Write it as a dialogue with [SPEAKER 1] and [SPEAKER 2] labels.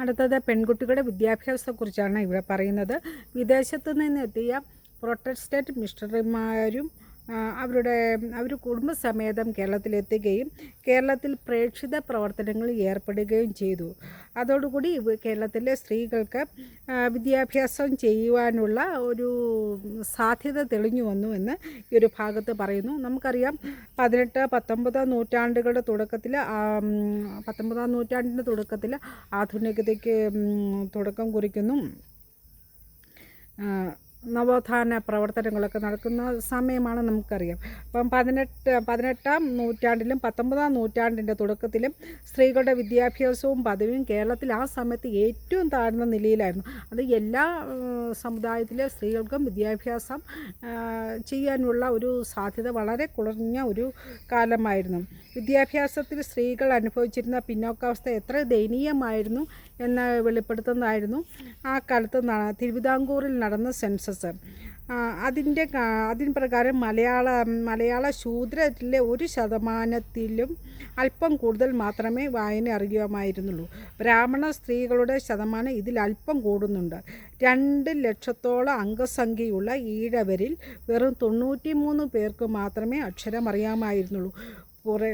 [SPEAKER 1] അടുത്തത് പെൺകുട്ടികളുടെ വിദ്യാഭ്യാസത്തെക്കുറിച്ചാണ് ഇവിടെ പറയുന്നത്. വിദേശത്തു നിന്നെത്തിയ പ്രൊട്ടസ്റ്റന്റ് മിഷണറിമാരും അവരുടെ അവർ കുടുംബസമേതം കേരളത്തിലെത്തുകയും കേരളത്തിൽ പ്രേക്ഷിത പ്രവർത്തനങ്ങളിൽ ഏർപ്പെടുകയും ചെയ്തു. അതോടുകൂടി കേരളത്തിലെ സ്ത്രീകൾക്ക് വിദ്യാഭ്യാസം ചെയ്യുവാനുള്ള ഒരു സാധ്യത തെളിഞ്ഞു വന്നു എന്ന് ഈ ഒരു ഭാഗത്ത് പറയുന്നു. നമുക്കറിയാം പതിനെട്ട് പത്തൊമ്പത് നൂറ്റാണ്ടുകളുടെ തുടക്കത്തിൽ പത്തൊമ്പതാം നൂറ്റാണ്ടിന്റെ തുടക്കത്തിൽ ആധുനികതയ്ക്ക് തുടക്കം കുറിക്കുന്നു. നവോത്ഥാന പ്രവർത്തനങ്ങളൊക്കെ നടക്കുന്ന സമയമാണ് നമുക്കറിയാം. അപ്പം പതിനെട്ട് പതിനെട്ടാം നൂറ്റാണ്ടിലും പത്തൊമ്പതാം നൂറ്റാണ്ടിന്റെ തുടക്കത്തിലും സ്ത്രീകളുടെ വിദ്യാഭ്യാസവും പദവിയും കേരളത്തിൽ ആ സമയത്ത് ഏറ്റവും താഴ്ന്ന നിലയിലായിരുന്നു. അത് എല്ലാ സമുദായത്തിലെ സ്ത്രീകൾക്കും വിദ്യാഭ്യാസം ചെയ്യാനുള്ള ഒരു സാധ്യത വളരെ കുറഞ്ഞ ഒരു കാലമായിരുന്നു. വിദ്യാഭ്യാസത്തിൽ സ്ത്രീകൾ അനുഭവിച്ചിരുന്ന പിന്നോക്കാവസ്ഥ എത്ര ദയനീയമായിരുന്നു എന്ന് വെളിപ്പെടുത്തുന്നതായിരുന്നു. ആ കാലത്ത് തിരുവിതാംകൂറിൽ നടന്ന സെൻസസ് അതിന്റെ അതിന് പ്രകാരം മലയാള മലയാള ശൂദ്രത്തിലെ ഒരു ശതമാനത്തിലും അല്പം കൂടുതൽ മാത്രമേ വായന അറിയുമായിരുന്നുള്ളൂ ബ്രാഹ്മണ സ്ത്രീകളുടെ ശതമാനം ഇതിൽ അല്പം കൂടുന്നുണ്ട്. രണ്ട് ലക്ഷത്തോളം അംഗസംഖ്യയുള്ള ഈഴവരിൽ വെറും തൊണ്ണൂറ്റി മൂന്ന് പേർക്ക് മാത്രമേ അക്ഷരം അറിയാമായിരുന്നുള്ളൂ കുറേ